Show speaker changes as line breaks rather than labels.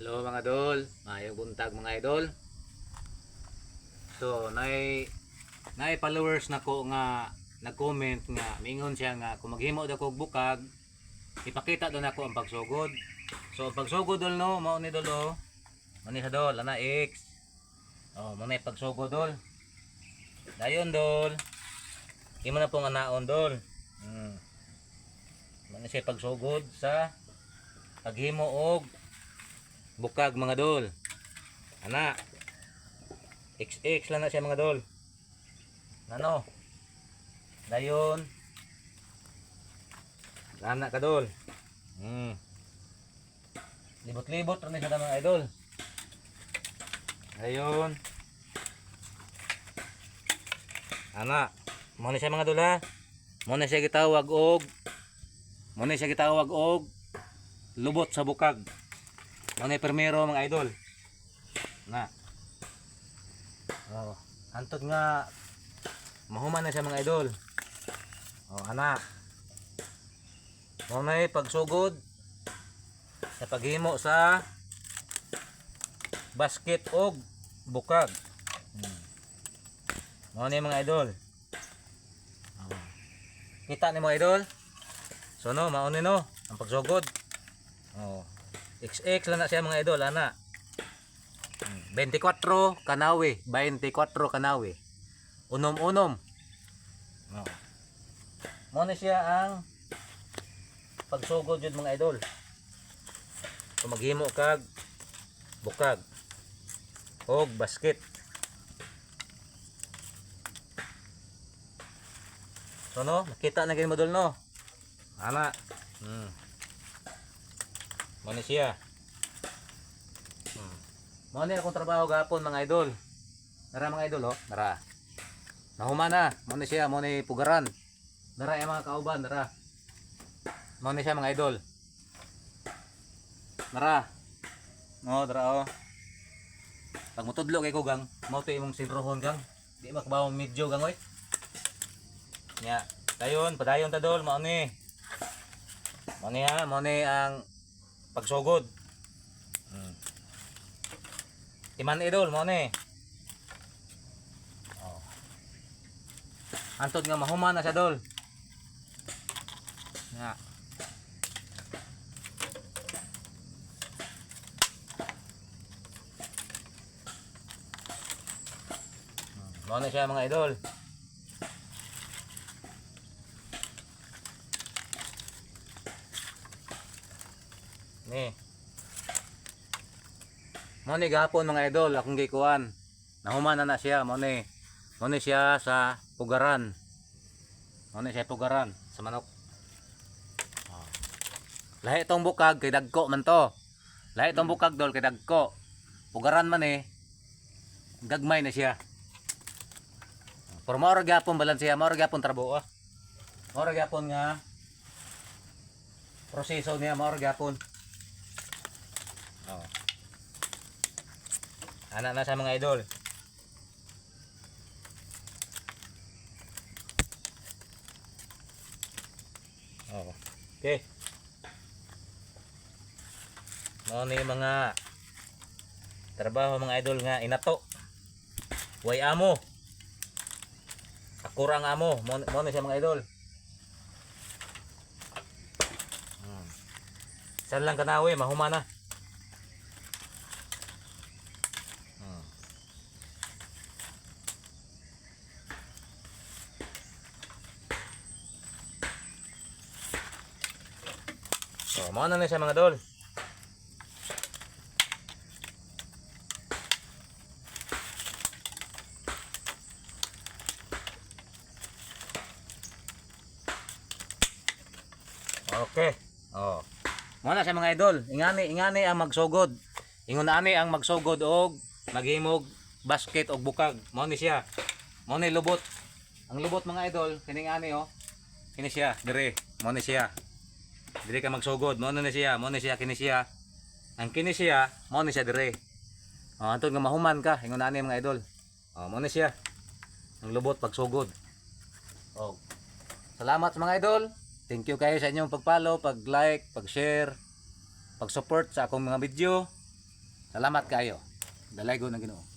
Hello mga idol, mayong buntag mga idol. So, nay nay followers na ko nga nag-comment nga mingon siya nga kung maghimo daw kog bukag, ipakita daw nako ang pagsugod. So, ang pagsugod dol no, mao ni dol oh. Mao ni sa dol, ana X. Oh, mo na yung pagsugod dol. Dayon dol. Imo na pong anaon dol. Hmm. Mo na siya pagsugod sa paghimo og bukag mga dol. Ana. XX lang na siya mga dol. Ano? Dayon. Ana ka dol. Hmm. Libot-libot rin siya mga idol. Dayon. Ana. Mo na siya mga dol ha. Mo na siya gitawag og Mo na siya gitawag og lubot sa bukag. Yung primero mga idol. Na. Oh, antod nga mahuman na siya mga idol. Oh, ana. Mo pagsugod sa paghimo sa basket og bukag. Hmm. Mga idol. Oh. Kita ni mo idol? So no, mauni no, ang pagsugod. Oh. XX lang na siya mga idol, ana. Hmm, 24 kanawi, 24 kanawi. Unom-unom. Oh. Mo na siya ang pagsugod jud mga idol. Kung maghimo kag bukag og basket. So no, nakita na gani mo dol no. Ana. Hmm. Mo ni siya. Hmm. Mo ni akong trabaho gapon mga idol. Nara mga idol oh, nara. Nahuma na, mo ni siya, mo ni pugaran. Nara yung mga kauban, nara. Mo ni siya mga idol. Nara. No, nara oh. Pag mutudlo kay ko gang, mo to imong sinrohon gang. Di makabaw medyo gang oy. Nya, dayon, padayon ta dol, mo ni. Ni ha, ni ang pagsugod. Hmm. Iman idol mo ni. Oh. Antod nga mahuman na siya dol. Nga. Hmm, Mo na siya mga idol. Ni. Mo ni gapon mga idol, akong gikuan. Nahuman na siya, mo ni. Mo ni siya sa pugaran. Mo ni siya pugaran sa manok. Oh. Lahi tong bukag kay dagko man to. Lahi tong bukag dol kay dagko. Pugaran man eh. Gagmay na siya. Pero mao ra gyapon balan siya, mao ra gyapon trabuho. Mao ra gyapon nga proseso niya, mao ra gyapon. Oh. Anak na sa mga idol. Oh. Okay. Mao ni mga trabaho mga idol nga inato. Way amo. Akurang amo, mo mo ni siya mga idol. Hmm. Saan lang kanawi, mahuma na. So, mo na siya mga dol. Okay. Oh. Mo na siya mga idol. Ingani ingani ang magsugod. Ingon ani ang magsugod og maghimog basket og bukag. Ni siya. Mo ni lubot. Ang lubot mga idol, kining ani oh. Kini siya, dire. Mo ni siya. Dire ka magsugod. Mo na ni siya, mo ni siya kini siya. Ang kini siya, mo ni siya dire. Oh, antod nga mahuman ka, ingon ani mga idol. Oh, mo ni siya. Ang lubot pagsugod. Oh. Salamat sa mga idol. Thank you kayo sa inyong pag-follow, pag-like, pag-share, pag-support sa akong mga video. Salamat kayo. Dalaygo ng Ginoo.